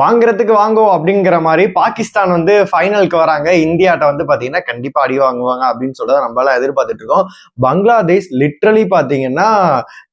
வாங்குறதுக்கு வாங்குவோம் அப்படிங்கிற மாதிரி பாகிஸ்தான் வந்து ஃபைனலுக்கு வராங்க. இந்தியாட்ட வந்து பார்த்தீங்கன்னா கண்டிப்பாக அடி வாங்குவாங்க அப்படின்னு சொல்றத நம்மளால எதிர்பார்த்துட்டு இருக்கோம். பங்களாதேஷ் லிட்ரலி பார்த்தீங்கன்னா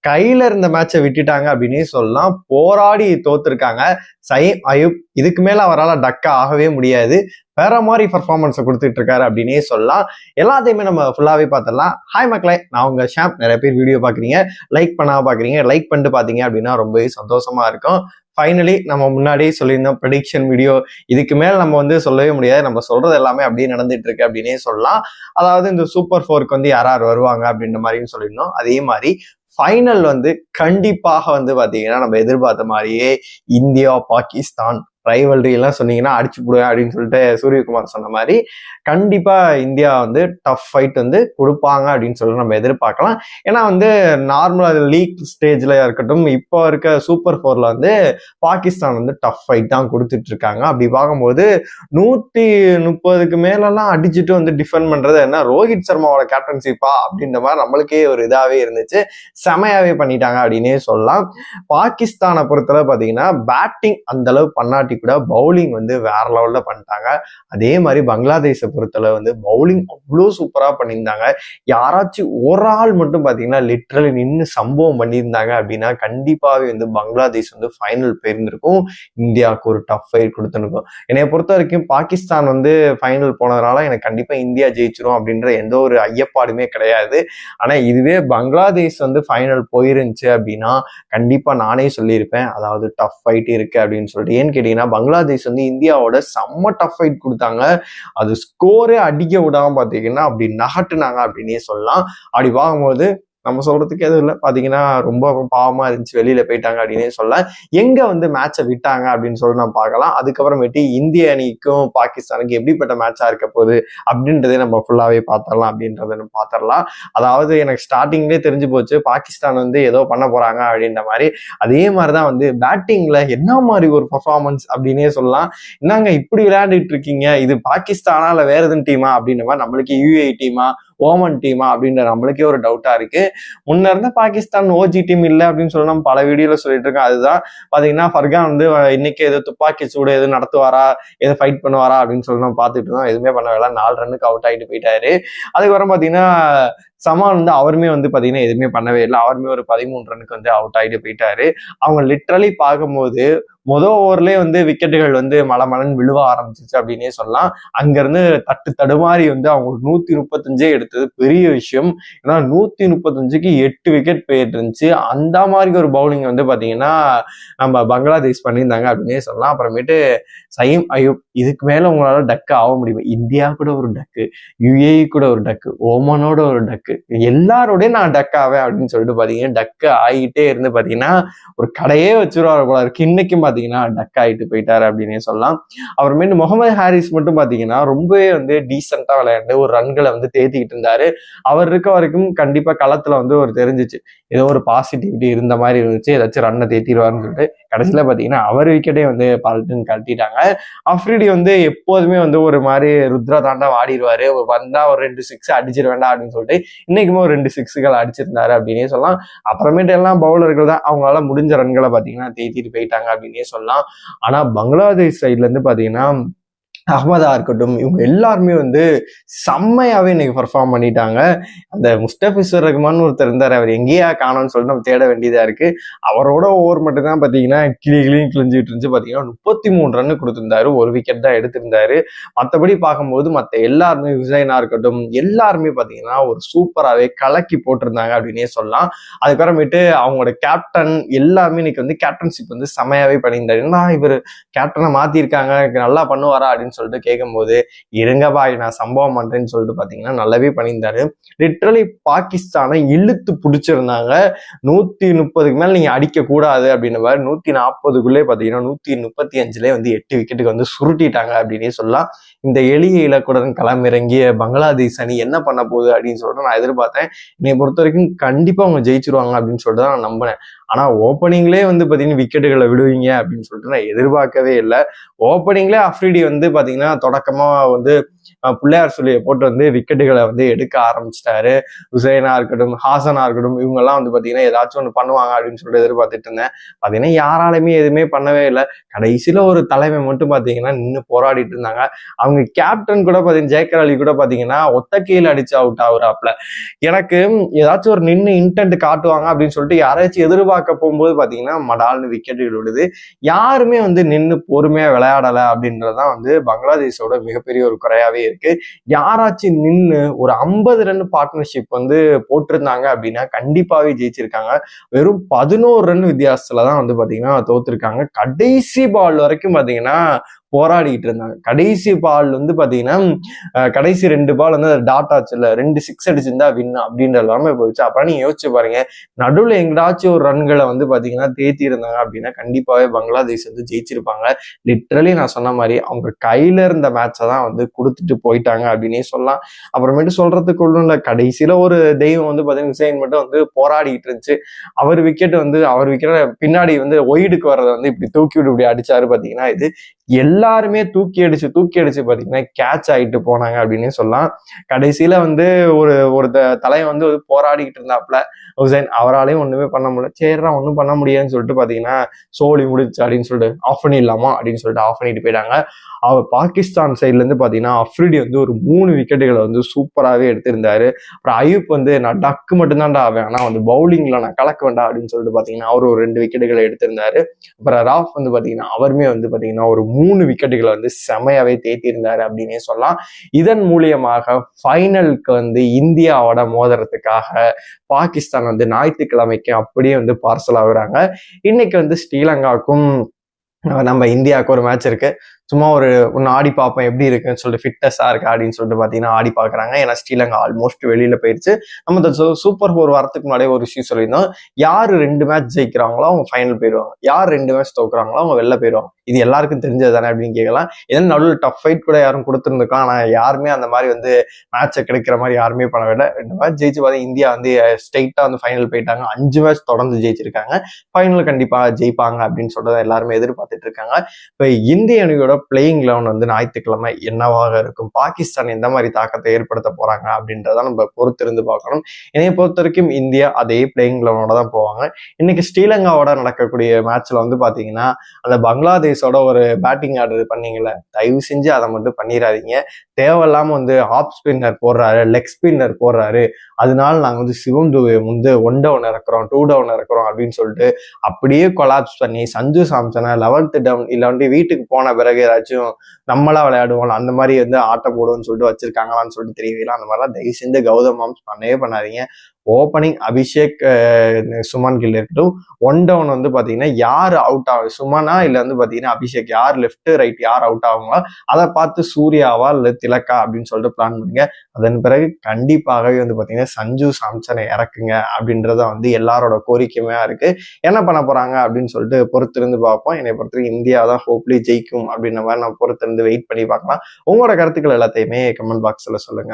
கையில இருந்த மேட்சை விட்டுட்டாங்க அப்படின்னே சொல்லலாம். போராடி தோத்துருக்காங்க. சயீம் அயூப் இதுக்கு மேல அவரால் டக்கா ஆகவே முடியாது. வேற மாதிரி பர்ஃபார்மன்ஸை கொடுத்துட்டு இருக்காரு அப்படின்னே சொல்லலாம். எல்லாத்தையுமே நம்ம ஃபுல்லாகவே பார்த்துடலாம் ஹாய் மக்களே நான் உங்கள் ஷாம். நிறைய பேர் வீடியோ பார்க்குறீங்க லைக் பண்ணாம பார்க்குறீங்க லைக் பண்ணிட்டு பார்த்தீங்க அப்படின்னா ரொம்பவே சந்தோஷமா இருக்கும். ஃபைனலி நம்ம முன்னாடியே சொல்லியிருந்தோம் ப்ரடிக்ஷன் வீடியோ இதுக்கு மேல நம்ம வந்து சொல்லவே முடியாது. நம்ம சொல்றது எல்லாமே அப்படியே நடந்துட்டு இருக்கு அப்படின்னே சொல்லலாம். அதாவது இந்த சூப்பர் ஃபோருக்கு வந்து யார் யார் வருவாங்க அப்படின்ற மாதிரியும் சொல்லியிருந்தோம். அதே மாதிரி ஃபைனல் வந்து கண்டிப்பாக வந்து பார்த்தீங்கன்னா நம்ம எதிர்பார்த்த மாதிரியே இந்தியா பாகிஸ்தான் ரைவல்ரிலாம் எல்லாம் சொன்னீங்கன்னா அடிச்சு போடுவேன் அப்படின்னு சொல்லிட்டு சூரியகுமார் சொன்ன மாதிரி கண்டிப்பாக இந்தியா வந்து டஃப் ஃபைட் வந்து கொடுப்பாங்க அப்படின்னு சொல்லி நம்ம எதிர்பார்க்கலாம். ஏன்னா வந்து நார்மலாக லீக் ஸ்டேஜில் இருக்கட்டும் இப்போ இருக்க சூப்பர் ஃபோரில் வந்து பாகிஸ்தான் வந்து டஃப் ஃபைட் தான் கொடுத்துட்டு இருக்காங்க. அப்படி பார்க்கும்போது நூற்றி முப்பதுக்கு மேலெல்லாம் அடிச்சுட்டு வந்து டிஃபெண்ட் பண்ணுறது என்ன? ரோஹித் சர்மாவோட கேப்டன்ஷிப்பா அப்படின்ற மாதிரி நம்மளுக்கே ஒரு இதாகவே இருந்துச்சு. செமையாகவே பண்ணிட்டாங்க அப்படின்னே சொல்லலாம். பாகிஸ்தானை பொறுத்தளவு பார்த்தீங்கன்னா பேட்டிங் அந்த அளவு பண்ணாட்டி கூட பவுலிங் வந்து வேற லெவலில் பண்ணிட்டாங்க. அதே மாதிரி பங்களாதேஷை பொறுத்தளவு வந்து பவுலிங் அவ்வளோ சூப்பராக பண்ணியிருந்தாங்க. யாராச்சும் ஒரு ஆள் மட்டும் பார்த்தீங்கன்னா லிட்ரலி நின்று சம்பவம் பண்ணியிருந்தாங்க அப்படின்னா கண்டிப்பாகவே வந்து பங்களாதேஷ் வந்து ஃபைனல் போயிருந்திருக்கும். இந்தியாவுக்கு ஒரு டஃப் ஃபைட் கொடுத்துருக்கும். என்னை பொறுத்த வரைக்கும் பாகிஸ்தான் வந்து ஃபைனல் போனதுனால எனக்கு கண்டிப்பாக இந்தியா ஜெயிச்சிரும் அப்படின்ற எந்த ஒரு ஐயப்பாடுமே கிடையாது. ஆனால் இதுவே பங்களாதேஷ் வந்து ஃபைனல் போயிருந்துச்சு அப்படின்னா கண்டிப்பாக நானே சொல்லியிருப்பேன். அதாவது டஃப் ஃபைட் இருக்கு அப்படின்னு சொல்லிட்டு. ஏன்னு கேட்டீங்கன்னா பங்களாதேஷ் வந்து இந்தியாவோட செம்ம டஃப் ஃபைட் கொடுத்தாங்க. அது ஸ்கோரே அடிக்க விடாம பார்த்தீங்கன்னா அப்படி நகட்டுனாங்க அப்படின்னே சொல்லலாம். அப்படி பார்க்கும்போது நம்ம சொல்றதுக்கு எதுவும் இல்லை. பார்த்தீங்கன்னா ரொம்ப பாவமா இருந்துச்சு. வெளியில போயிட்டாங்க அப்படின்னே சொல்ல. எங்க வந்து மேட்சை விட்டாங்க அப்படின்னு சொல்லி நம்ம பார்க்கலாம். அதுக்கப்புறமேட்டு இந்திய அணிக்கும் பாகிஸ்தானுக்கு எப்படிப்பட்ட மேட்சா இருக்க போகுது அப்படின்றதே நம்ம ஃபுல்லாவே பார்த்தரலாம் அப்படின்றத நம்ம பார்த்தரலாம் அதாவது எனக்கு ஸ்டார்டிங்லேயே தெரிஞ்சு போச்சு. பாகிஸ்தான் வந்து ஏதோ பண்ண போறாங்க அப்படின்ற மாதிரி. அதே மாதிரிதான் வந்து பேட்டிங்ல என்ன மாதிரி ஒரு பர்ஃபார்மன்ஸ் அப்படின்னே சொல்லலாம். என்னங்க இப்படி விளையாண்டுட்டு இருக்கீங்க? இது பாகிஸ்தானா இல்ல வேற எதுவும் டீமா அப்படின்ற மாதிரி நம்மளுக்கு யூஏ டீமா ஓமன் டீமா அப்படின்ற நம்மளுக்கே ஒரு டவுட்டா இருக்கு. முன்ன இருந்த பாகிஸ்தான் ஓஜி டீம் இல்லை அப்படின்னு சொல்லி நம்ம பல வீடியோல சொல்லிட்டு இருக்கோம். அதுதான் பாத்தீங்கன்னா ஃபர்கான் வந்து இன்னைக்கு எது துப்பாக்கி சூடு எது நடத்துவாரா எது ஃபைட் பண்ணுவாரா? அப்படின்னு சொல்லி நம்ம பார்த்துட்டு இருந்தோம். எதுவுமே பண்ண நாலு ரன்னுக்கு அவுட் ஆகிட்டு போயிட்டாரு. அதுக்கப்புறம் பாத்தீங்கன்னா சமான் வந்து அவருமே வந்து பார்த்தீங்கன்னா எதுவுமே பண்ணவே இல்லை. அவருமே ஒரு பதிமூணு ரனுக்கு வந்து அவுட் ஆகிட்டு போயிட்டாரு. அவங்க லிட்ரலி பார்க்கும்போது மொதல் ஓவர்லேயே வந்து விக்கெட்டுகள் வந்து மலை மலன் விழுவ ஆரம்பிச்சிச்சு அப்படின்னே சொல்லலாம். அங்கேருந்து தட்டு தடுமாறி வந்து அவங்க நூற்றி முப்பத்தஞ்சே எடுத்தது பெரிய விஷயம். ஏன்னா நூற்றி முப்பத்தஞ்சுக்கு எட்டு விக்கெட் போயிட்டு இருந்துச்சு அந்த மாதிரி ஒரு பவுலிங் வந்து பார்த்தீங்கன்னா நம்ம பங்களாதேஷ் பண்ணியிருந்தாங்க அப்படின்னே சொல்லலாம். அப்புறமேட்டு சயீம் ஐயூப் இதுக்கு மேலே உங்களால் டக்கு ஆக முடியும்? இந்தியா கூட ஒரு டக்கு யுஏஇ கூட ஒரு டக்கு ஓமனோட ஒரு டக்கு எல்லாரோடய நான் டக் ஆவேன் அப்படின்னு சொல்லிட்டு பார்த்தீங்கன்னா டக்கு ஆகிட்டே இருந்து பார்த்தீங்கன்னா ஒரு கடையே வச்சிருவாரு போல இருக்கு. இன்னைக்கும் பார்த்தீங்கன்னா டக் ஆகிட்டு போயிட்டாரு அப்படின்னே சொல்லலாம். அப்புறமேட்டு முகமது ஹாரிஸ் மட்டும் பார்த்தீங்கன்னா ரொம்பவே வந்து டீசெண்டாக விளையாண்டு ஒரு ரன்களை வந்து தேத்திக்கிட்டு இருந்தாரு. அவர் இருக்க வரைக்கும் கண்டிப்பாக களத்தில் வந்து ஒரு தெரிஞ்சிச்சு. ஏதோ ஒரு பாசிட்டிவிட்டி இருந்த மாதிரி இருந்துச்சு. ஏதாச்சும் ரன்னை தேத்திடுவாருன்னு சொல்லிட்டு கடைசியில பாத்தீங்கன்னா அவர் விக்கெட்டே வந்து பால்ட்டுன்னு கழட்டிட்டாங்க. அஃப்ரிடி வந்து எப்போதுமே வந்து ஒரு மாதிரி ருத்ரா தாண்டா ஆடிடுவாரு வந்தா ஒரு ரெண்டு சிக்ஸ் அடிச்சிட வேண்டாம் அப்படின்னு சொல்லிட்டு இன்னைக்குமே ஒரு ரெண்டு சிக்ஸுகள் அடிச்சிருந்தாரு அப்படின்னே சொல்லலாம். அப்புறமேட்டு எல்லாம் பவுலர்கள் தான் அவங்களால முடிஞ்ச ரன்களை பாத்தீங்கன்னா தேத்திட்டு போயிட்டாங்க அப்படின்னே சொல்லலாம். ஆனா பங்களாதேஷ் சைட்ல இருந்து பாத்தீங்கன்னா அஹ்மதா இருக்கட்டும் இவங்க எல்லாருமே வந்து செம்மையாவே இன்னைக்கு பர்ஃபார்ம் பண்ணிட்டாங்க. அந்த முஸ்டபிசுர் ரஹ்மான் ஒருத்தர் இருந்தார் அவர் எங்கேயா காணோம்னு சொல்லிட்டு நம்ம தேட வேண்டியதா இருக்கு. அவரோட ஓவர் மட்டும் தான் பாத்தீங்கன்னா கிளி கிளியும் கிழிஞ்சிட்டு இருந்துச்சு. பாத்தீங்கன்னா முப்பத்தி மூணு ரன் கொடுத்திருந்தாரு. ஒரு விக்கெட் தான் எடுத்திருந்தாரு. மற்றபடி பார்க்கும்போது மற்ற எல்லாருமே விஜயனா இருக்கட்டும் எல்லாருமே பாத்தீங்கன்னா ஒரு சூப்பராகவே கலக்கி போட்டிருந்தாங்க அப்படின்னே சொல்லலாம். அதுக்கப்புறமேட்டு அவங்களோட கேப்டன் எல்லாருமே இன்னைக்கு வந்து கேப்டன்ஷிப் வந்து செமையாவே பண்ணியிருந்தாரு. ஏன்னா இவர் கேப்டனை மாத்திருக்காங்க நல்லா பண்ணுவாரா? அப்படின்னு சொல்லிட்டு கேட்கும்போது இருங்க பாய் நான் சம்பவம் பண்றேன்னு சொல்லிட்டு பாத்தீங்கன்னா நல்லாவே பண்ணியிருந்தாரு. லிட்ரலி பாகிஸ்தானை இழுத்து பிடிச்சிருந்தாங்க. நூத்தி முப்பதுக்கு மேல நீங்க அடிக்க கூடாது அப்படின்னு மாதிரி நூத்தி நாற்பதுக்குள்ளே பாத்தீங்கன்னா நூத்தி முப்பத்தி அஞ்சுலேயே வந்து எட்டு விக்கெட்டுக்கு வந்து சுருட்டிட்டாங்க அப்படின்னே சொல்லலாம். இந்த எளிய இலக்குடன் களமிறங்கிய பங்களாதேஷ் அணி என்ன பண்ண போகுது அப்படின்னு சொல்லிட்டு நான் எதிர்பார்த்தேன். என்னை பொறுத்த வரைக்கும் கண்டிப்பா அவங்க ஜெயிச்சிருவாங்க அப்படின்னு சொல்லிட்டு தான் நான் நம்பினேன். ஆனா ஓப்பனிங்லேயே வந்து பாத்தீங்கன்னா விக்கெட்டுகளை விடுவீங்க அப்படின்னு சொல்லிட்டு நான் எதிர்பார்க்கவே இல்லை. ஓப்பனிங்லேயே அஃப்ரிடி வந்து பாத்தீங்கன்னா தொடக்கமா வந்து பிள்ளையார் சொல்லியை போட்டு வந்து விக்கெட்டுகளை வந்து எடுக்க ஆரம்பிச்சிட்டாரு. ஹுசைனா இருக்கட்டும் ஹாசனா இருக்கட்டும் இவங்க எல்லாம் வந்து பாத்தீங்கன்னா ஏதாச்சும் ஒன்று பண்ணுவாங்க அப்படின்னு சொல்லிட்டு எதிர்பார்த்துட்டு இருந்தேன். பாத்தீங்கன்னா யாராலுமே எதுவுமே பண்ணவே இல்லை. கடைசியில ஒரு தலைமை மட்டும் பாத்தீங்கன்னா நின்று போராடிட்டு இருந்தாங்க. அவங்க கேப்டன் கூட பாத்தீங்கன்னா ஜெயக்கர் அலி கூட பாத்தீங்கன்னா ஒத்த கீழே அடிச்சு அவுட் ஆகுறாப்ல எனக்கு ஏதாச்சும் ஒரு நின்று இன்டென்ட் காட்டுவாங்க அப்படின்னு சொல்லிட்டு யாராச்சும் எதிர்பார்க்க போகும்போது பாத்தீங்கன்னா மடால்னு விக்கெட்டுகள் விடுது யாருமே வந்து நின்று பொறுமையா விளையாடலை அப்படின்றதான் வந்து பங்களாதேஷோட மிகப்பெரிய ஒரு குறையாவே இருக்கு. யாராச்சும் நின்று ஒரு ஐம்பது ரன் பார்ட்னர்ஷிப் வந்து போட்டிருந்தாங்க அப்படின்னா கண்டிப்பாவே ஜெயிச்சிருக்காங்க. வெறும் பதினோரு ரன் வித்தியாசத்துல தான் வந்து பாத்தீங்கன்னா தோத்துருக்காங்க. கடைசி பால் வரைக்கும் பாத்தீங்கன்னா போராடிக்கிட்டு இருந்தாங்க. கடைசி பால் வந்து பார்த்தீங்கன்னா கடைசி ரெண்டு பால் வந்து டாட் ஆச்சுல ரெண்டு சிக்ஸ் அடிச்சிருந்தா வின் அப்படின்ற எல்லாமே போயிடுச்சு. அப்புறம் நீங்க யோசிச்சு பாருங்க நடுவில் எங்கடாச்சும் ஒரு ரன்களை வந்து பார்த்தீங்கன்னா தேத்தி இருந்தாங்க அப்படின்னா கண்டிப்பாகவே பங்களாதேஷ் வந்து ஜெயிச்சிருப்பாங்க. லிட்ரலி நான் சொன்ன மாதிரி அவங்க கையில இருந்த மேட்சை தான் வந்து கொடுத்துட்டு போயிட்டாங்க அப்படின்னே சொல்லலாம். அப்புறமேட்டு சொல்றதுக்கு ஒன்றும் இல்லை கடைசியில ஒரு தெய்வம் வந்து பார்த்தீங்கன்னா ஹுசைன் மட்டும் வந்து போராடிக்கிட்டு இருந்துச்சு. அவர் விக்கெட் வந்து அவர் விக்கெட் பின்னாடி வந்து ஒயிடுக்கு வர்றதை வந்து இப்படி தூக்கி விட்டு இப்படி அடிச்சாரு பார்த்தீங்கன்னா இது எல்லாருமே தூக்கி அடிச்சு தூக்கி அடிச்சு பாத்தீங்கன்னா கேட்ச் ஆயிட்டு போனாங்க அப்படின்னே சொல்லலாம். கடைசியில வந்து ஒரு ஒரு த- வந்து போராடிக்கிட்டு இருந்தாப்ல Oh, ஹுசைன் அவராலையும் ஒன்றுமே பண்ண முடியல. சரிடா ஒன்றும் பண்ண முடியாதுன்னு சொல்லிட்டு பார்த்தீங்கன்னா சோலி முடிச்சு அப்படின்னு சொல்லிட்டு ஆஃப் பண்ணிடலாமா அப்படின்னு சொல்லிட்டு ஆஃப் பண்ணிட்டு போயிட்டாங்க. அவர் பாகிஸ்தான் சைட்லேருந்து பார்த்தீங்கன்னா அஃப்ரிடி வந்து ஒரு மூணு விக்கெட்டுகளை வந்து சூப்பராகவே எடுத்திருந்தாரு. அப்புறம் அயூப் வந்து நான் டக்கு மட்டும்தான்டா ஆவேன். ஆனால் வந்து பவுலிங்கில் நான் கலக்க வேண்டாம் அப்படின்னு சொல்லிட்டு பார்த்தீங்கன்னா அவர் ஒரு ரெண்டு விக்கெட்டுகளை எடுத்திருந்தாரு. அப்புறம் ராஃப் வந்து பார்த்தீங்கன்னா அவருமே வந்து பார்த்தீங்கன்னா ஒரு மூணு விக்கெட்டுகளை வந்து செமையாகவே தேத்தியிருந்தாரு அப்படின்னே சொல்லலாம். இதன் மூலியமாக ஃபைனலுக்கு வந்து இந்தியாவோட மோதுறதுக்காக பாகிஸ்தான் வந்து ஞாயிற்றுக்கிழமைக்கும் அப்படியே வந்து பார்சல் ஆகுறாங்க. இன்னைக்கு வந்து ஸ்ரீலங்காவுக்கும் நம்ம இந்தியாவுக்கு ஒரு மேட்ச் இருக்கு. சும்மா ஒரு ஒன்று ஆடி பார்ப்பேன் எப்படி இருக்குன்னு சொல்லிட்டு ஃபிட்னஸாக இருக்கா அப்படின்னு சொல்லிட்டு பார்த்தீங்கன்னா ஆடி பார்க்குறாங்க. ஏன்னா ஸ்ரீலங்கா ஆல்மோஸ்ட் வெளியில் போயிருச்சு. நம்ம இந்த சூப்பர் ஃபோர் வரத்துக்கு முன்னாடியே ஒரு விஷயம் சொல்லியிருந்தோம். யார் ரெண்டு மேட்ச் ஜெயிக்கிறாங்களோ அவங்க ஃபைனல் போயிடுவாங்க யார் ரெண்டு மேட்ச் தோக்குறாங்களோ அவங்க வெளில போயிடுவாங்க இது எல்லாருக்கும் தெரிஞ்சது தானே அப்படின்னு கேட்கலாம். ஏன்னா நடுவில் டஃப் ஃபைட் கூட யாரும் கொடுத்துருந்துருக்கலாம். ஆனால் யாருமே அந்த மாதிரி வந்து மேட்சை கிடைக்கிற மாதிரி யாருமே பண்ண ரெண்டு மேட்ச் ஜெயிச்சு பார்த்தா இந்தியா வந்து ஸ்ட்ரெயிட்டாக வந்து ஃபைனல் போயிட்டாங்க. அஞ்சு மேட்ச் தொடர்ந்து ஜெயிச்சிருக்காங்க. ஃபைனல் கண்டிப்பாக ஜெயிப்பாங்க அப்படின்னு சொல்றதை எல்லாருமே எதிர்பார்த்துட்டு இருக்காங்க. இப்போ இந்திய அணியோட பிளேயிங் லெவன் வந்து ஞாயிற்றுக்கிழமை என்னவாக இருக்கும்? பாகிஸ்தான் எந்த மாதிரி தாக்கத்தை ஏற்படுத்த போறாங்க? அப்படின்றத நம்ம பொறுத்திருந்து பார்க்கணும். என்னைய பொறுத்த வரைக்கும் இந்தியா அதே பிளேயிங் லெவனோட தான் போவாங்க. இன்னைக்கு ஸ்ரீலங்காவோட நடக்கக்கூடிய மேட்ச்ல வந்து பாத்தீங்கன்னா அந்த பங்களாதேஷோட ஒரு பேட்டிங் ஆர்டர் பண்ணீங்களே தயவு செஞ்சு அதை மட்டும் பண்ணிடாதீங்க தேவையில்லாம வந்து ஆப் ஸ்பின்னர் போடுறாரு லெக் ஸ்பின்னர் போடுறாரு. அதனால நாங்க வந்து சிவம் துவை வந்து ஒன் டவுன் இறக்குறோம் டூ டவுன் இறக்குறோம் அப்படின்னு சொல்லிட்டு அப்படியே கொலாப்ஸ் பண்ணி சஞ்சு சாம்சனை லெவன்த் டவுன் இல்லை வந்து வீட்டுக்கு போன பிறகு ஏதாச்சும் நம்மளா விளையாடுவோம் அந்த மாதிரி வந்து ஆட்டம் போடுவோம்னு சொல்லிட்டு வச்சிருக்காங்களான்னு சொல்லிட்டு தெரியல அந்த மாதிரிலாம் தயவு செஞ்சு கௌதம் மாம்ஸ் பண்ணவே பண்ணாதீங்க. ஓப்பனிங் அபிஷேக் சுமன் கில் இருக்கட்டும் ஒன் டவுன் வந்து பாத்தீங்கன்னா யார் அவுட் ஆகும் சுமனா இல்ல வந்து பாத்தீங்கன்னா அபிஷேக்? யார் லெஃப்ட் ரைட் யார் அவுட் ஆகுங்களோ அதை பார்த்து சூர்யாவா இல்ல திலக்கா அப்படின்னு சொல்லிட்டு பிளான் பண்ணுங்க. அதன் பிறகு கண்டிப்பாகவே வந்து பாத்தீங்கன்னா சஞ்சு சாம்சனை இறக்குங்க அப்படின்றத வந்து எல்லாரோட கோரிக்கையுமே இருக்கு. என்ன பண்ண போறாங்க அப்படின்னு சொல்லிட்டு பொறுத்திருந்து பார்ப்போம். என்னை பொறுத்தவரைக்கும் இந்தியா தான் ஹோப்லி ஜெயிக்கும் அப்படின்ற மாதிரி நம்ம பொறுத்திருந்து வெயிட் பண்ணி பார்க்கலாம். உங்களோட கருத்துக்கள் எல்லாத்தையுமே கமெண்ட் பாக்ஸ்ல சொல்லுங்க.